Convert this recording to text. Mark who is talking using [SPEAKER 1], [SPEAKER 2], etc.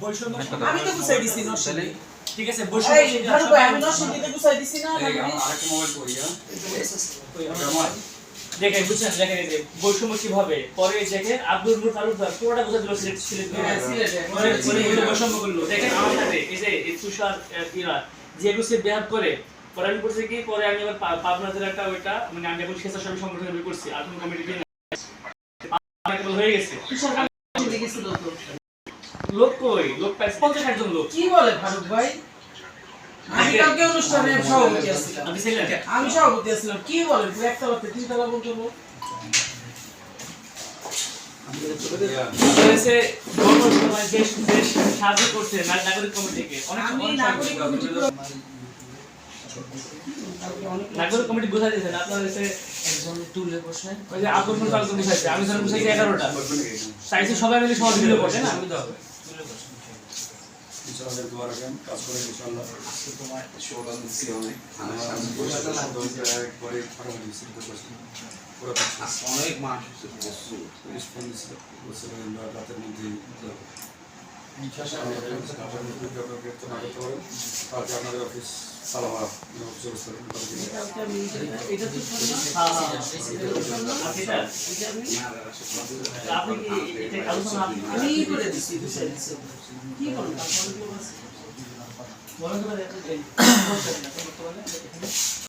[SPEAKER 1] বৈষম্য
[SPEAKER 2] আমি তো গুছাই দিছি
[SPEAKER 1] ঠিক আছে বৈষম্য
[SPEAKER 2] আমি গুছাই দিছি না
[SPEAKER 3] আরেকটা মোবাইল করি হ্যাঁ?
[SPEAKER 1] দেখেন বুঝছেন দেখেন এই যে বৈষম্য কীভাবে? পরে দেখেন আব্দুল নূর পুরোটা বুঝা দিল
[SPEAKER 2] হ্যাঁ,
[SPEAKER 1] বৈষম্য করল। দেখেন আমার সাথে এই যে তুষার ইরা সে বেহাব করে পরে আমি করছি কি? পরে আমি আবার পাবনা একটা ওইটা মানে আমি এখন স্বেচ্ছাসেবী করছি আত্ম কমিটি হয়ে গেছে। লোক কই? লোক পঞ্চাশ ষাট জন লোক।
[SPEAKER 2] কি বলে ফারুক ভাই? আমি কালকে অনুষ্ঠানে সভাপতি
[SPEAKER 1] ছিলেন
[SPEAKER 2] আমি সভাপতি আছিলাম। কি বলেন
[SPEAKER 1] সাহায্য করছে নাগরিক কমিটিকে অনেক
[SPEAKER 2] নাগরিক কমিটি
[SPEAKER 1] নাগরিক দিয়েছেন আপনার হচ্ছে
[SPEAKER 2] একজন টুলে বসে।
[SPEAKER 1] ওই যে আমি এগারোটা। চাইছি সবাই মিলে সহযোগিতা করছে না?
[SPEAKER 3] ইনশাআল্লাহ। দোয়া রাখেন কাজ
[SPEAKER 4] করেন দিচ্ছি অনেক
[SPEAKER 3] আমরা রাতের কালকে আপনাদের অফিস সালামা
[SPEAKER 2] আমি
[SPEAKER 1] হ্যাঁ হ্যাঁ
[SPEAKER 2] করে কি
[SPEAKER 1] তো